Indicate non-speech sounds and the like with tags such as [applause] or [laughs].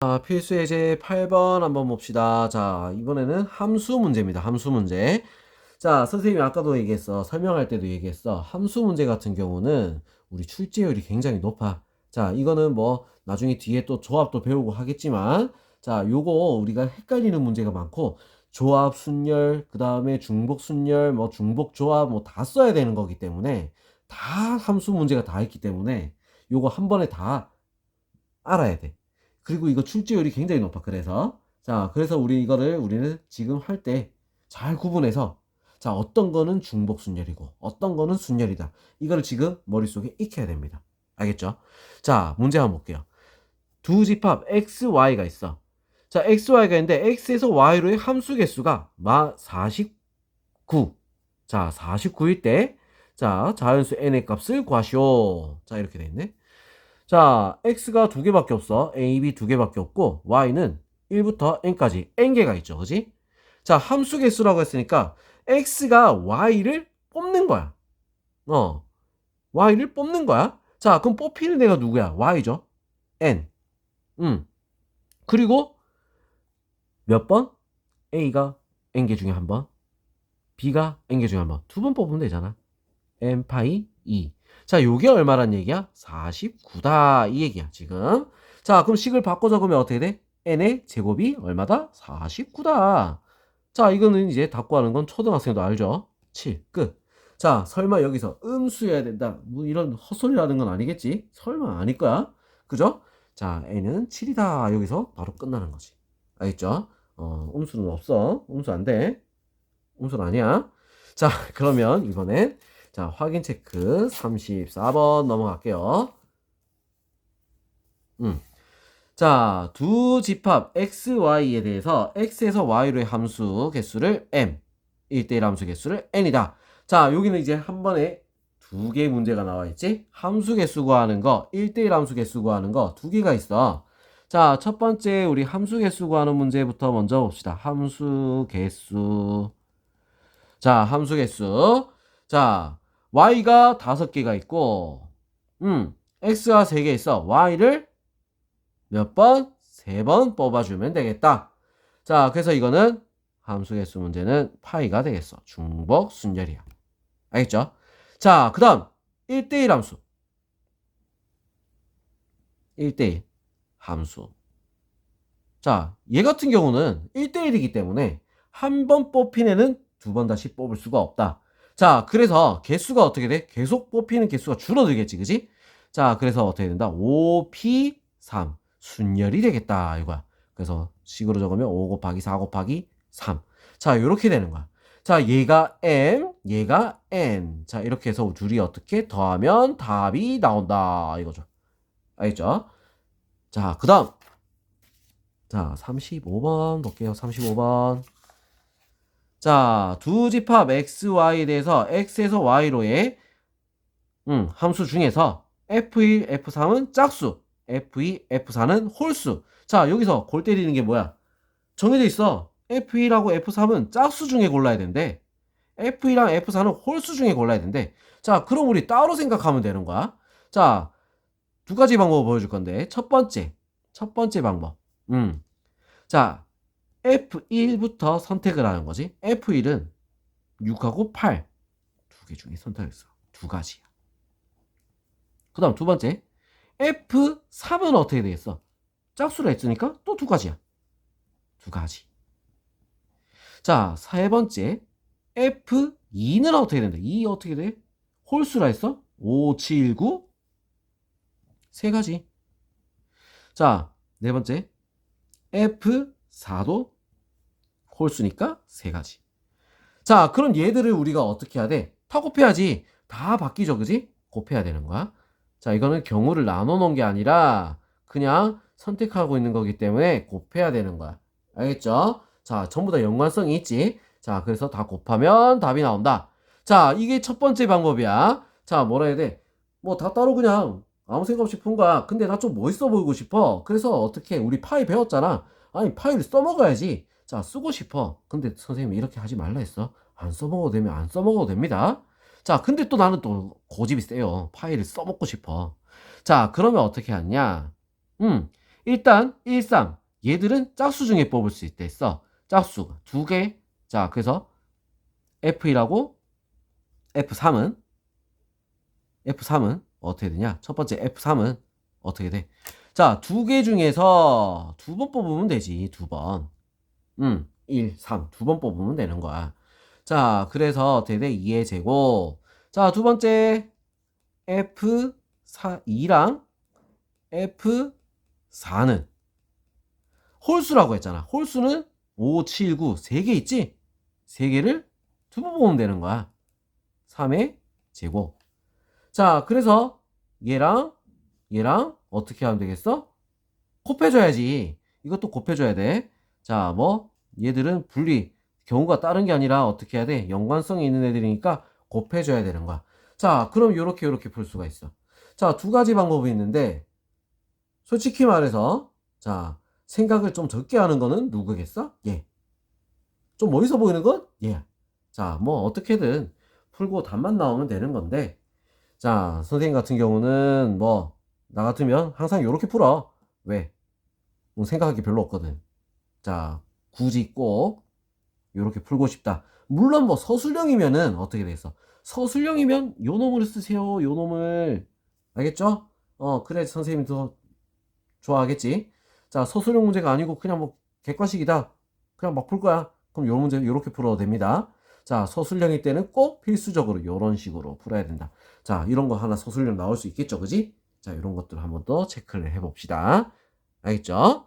자, 필수 예제 8번 한번 봅시다. 자, 이번에는 함수 문제입니다. 함수 문제. 자, 선생님이 아까도 얘기했어. 설명할 때도 얘기했어. 함수 문제 같은 경우는 우리 출제율이 굉장히 높아. 자, 이거는 뭐 나중에 뒤에 또 조합도 배우고 하겠지만 자, 요거 우리가 헷갈리는 문제가 많고 조합 순열, 그 다음에 중복 순열, 뭐 중복 조합 뭐 다 써야 되는 거기 때문에 다 함수 문제가 다 있기 때문에 요거 한 번에 다 알아야 돼. 그리고 이거 출제율이 굉장히 높아. 그래서 자, 그래서 우리 이거를 우리는 지금 할 때 잘 구분해서 자, 어떤 거는 중복 순열이고 어떤 거는 순열이다. 이거를 지금 머릿속에 익혀야 됩니다. 알겠죠? 자, 문제 한번 볼게요. 두 집합 x, y가 있어. 자, x, y가 있는데 x에서 y로의 함수 개수가 마 49. 자, 49일 때 자, 자연수 n의 값을 구하시오. 자, 이렇게 돼 있네. 자, x가 두 개밖에 없어. a, b 두 개밖에 없고 y는 1부터 n까지 n개가 있죠. 그지? 자, 함수 개수라고 했으니까 x가 y를 뽑는 거야. 어. y를 뽑는 거야. 자, 그럼 뽑히는 애가 누구야? y죠. n. 음. 그리고 몇 번? a가 n개 중에 한 번. b가 n개 중에 한 번. 두 번 뽑으면 되잖아. n 파이 2. 자, 요게 얼마란 얘기야? 49다. 이 얘기야, 지금. 자, 그럼 식을 바꿔 적으면 어떻게 돼? n의 제곱이 얼마다? 49다. 자, 이거는 이제 다 구하는 건 초등학생도 알죠? 7. 끝. 자, 설마 여기서 음수여야 된다. 뭐 이런 헛소리라는 건 아니겠지? 설마 아닐 거야. 그죠? 자, n은 7이다. 여기서 바로 끝나는 거지. 알겠죠? 어, 음수는 없어. 음수 안 돼. 음수는 아니야. 자, [laughs] 그러면 이번엔 자, 확인 체크 34번 넘어갈게요. 음. 자, 두 집합 x, y에 대해서 x에서 y로의 함수 개수를 m, 1대1 함수 개수를 n이다. 자, 여기는 이제 한 번에 두 개 문제가 나와 있지? 함수 개수 구하는 거, 1대1 함수 개수 구하는 거 두 개가 있어. 자, 첫 번째 우리 함수 개수 구하는 문제부터 먼저 봅시다. 함수 개수. 자, 함수 개수. 자, y가 다섯 개가 있고, 음, x가 세 개 있어. y를 몇 번? 세 번 뽑아주면 되겠다. 자, 그래서 이거는 함수 개수 문제는 파이가 되겠어. 중복 순열이야. 알겠죠? 자, 그 다음 1대1 함수. 1대1 함수. 자, 얘 같은 경우는 1대1이기 때문에 한 번 뽑힌 애는 두 번 다시 뽑을 수가 없다. 자, 그래서 개수가 어떻게 돼? 계속 뽑히는 개수가 줄어들겠지, 그지? 자, 그래서 어떻게 된다? 5P3 순열이 되겠다, 이거야. 그래서 식으로 적으면 5 곱하기 4 곱하기 3. 자, 이렇게 되는 거야. 자, 얘가 M, 얘가 N. 자, 이렇게 해서 둘이 어떻게 더하면 답이 나온다, 이거죠. 알겠죠? 자, 그 다음. 자, 35번 볼게요. 35번. 자, 두 집합 x, y에 대해서 x에서 y로의 음, 함수 중에서 f1, f3은 짝수, f2, f4는 홀수. 자, 여기서 골 때리는 게 뭐야? 정해져 있어. f1하고 f3은 짝수 중에 골라야 된대. f1랑 f4는 홀수 중에 골라야 된대. 자, 그럼 우리 따로 생각하면 되는 거야. 자, 두 가지 방법을 보여줄 건데, 첫 번째, 첫 번째 방법. 음. 자, F1부터 선택을 하는 거지. F1은 6하고 8. 두 개 중에 선택했어. 두 가지야. 그 다음 두 번째. F3은 어떻게 되겠어? 짝수로 했으니까 또 두 가지야. 두 가지. 자, 세 번째. F2는 어떻게 된다? 2 어떻게 돼? 홀수라 했어? 5, 7, 9. 세 가지. 자, 네 번째. F4도 홀수니까 세 가지. 자, 그럼 얘들을 우리가 어떻게 해야 돼? 다 곱해야지. 다 바뀌죠, 그지? 곱해야 되는 거야. 자, 이거는 경우를 나눠 놓은 게 아니라 그냥 선택하고 있는 거기 때문에 곱해야 되는 거야. 알겠죠? 자, 전부 다 연관성이 있지. 자, 그래서 다 곱하면 답이 나온다. 자, 이게 첫 번째 방법이야. 자, 뭐라 해야 돼? 뭐 다 따로 그냥 아무 생각 없이 푼 거야. 근데 나 좀 멋있어 보이고 싶어. 그래서 어떻게 우리 파이 배웠잖아. 아니, 파이를 써먹어야지. 자, 쓰고 싶어. 근데 선생님이 이렇게 하지 말라 했어. 안 써먹어도 되면 안 써먹어도 됩니다. 자, 근데 또 나는 또 고집이 세요. 파일을 써먹고 싶어. 자, 그러면 어떻게 하냐? 음, 일단 1, 3 얘들은 짝수 중에 뽑을 수 있대 써 짝수 두 개 자 그래서 F1하고 F3은 F3은 어떻게 되냐 첫 번째 F3은 어떻게 돼? 자, 두 개 중에서 두 번 뽑으면 되지, 두 번. 음, 1, 3. 두 번 뽑으면 되는 거야. 자, 그래서 돼? 2의 제곱. 자, 두 번째, F4, 2랑 F4는 홀수라고 했잖아. 홀수는 5, 7, 9, 3개 있지? 3개를 두 번 뽑으면 되는 거야. 3의 제곱. 자, 그래서 얘랑 얘랑 어떻게 하면 되겠어? 곱해줘야지. 이것도 곱해줘야 돼. 자, 뭐 얘들은 분리 경우가 다른 게 아니라 어떻게 해야 돼? 연관성이 있는 애들이니까 곱해줘야 되는 거야. 자, 그럼 이렇게 이렇게 풀 수가 있어. 자, 두 가지 방법이 있는데 솔직히 말해서 자 생각을 좀 적게 하는 거는 누구겠어? 얘. 좀 멋있어 보이는 건 얘. 자, 뭐 어떻게든 풀고 답만 나오면 되는 건데 자, 선생님 같은 경우는 뭐 나 같으면 항상 이렇게 풀어. 왜? 음, 생각할 게 별로 없거든. 자, 굳이 꼭 이렇게 풀고 싶다. 물론 뭐 서술형이면은 어떻게 되겠어? 서술형이면 요 놈을 쓰세요. 요 놈을. 알겠죠? 어, 그래 선생님이 더 좋아하겠지. 자, 서술형 문제가 아니고 그냥 뭐 객관식이다. 그냥 막 풀 거야. 그럼 요 문제 요렇게 풀어도 됩니다. 자, 서술형일 때는 꼭 필수적으로 요런 식으로 풀어야 된다. 자, 이런 거 하나 서술형 나올 수 있겠죠, 그지? 자, 이런 것들 한번 더 체크를 해봅시다. 알겠죠?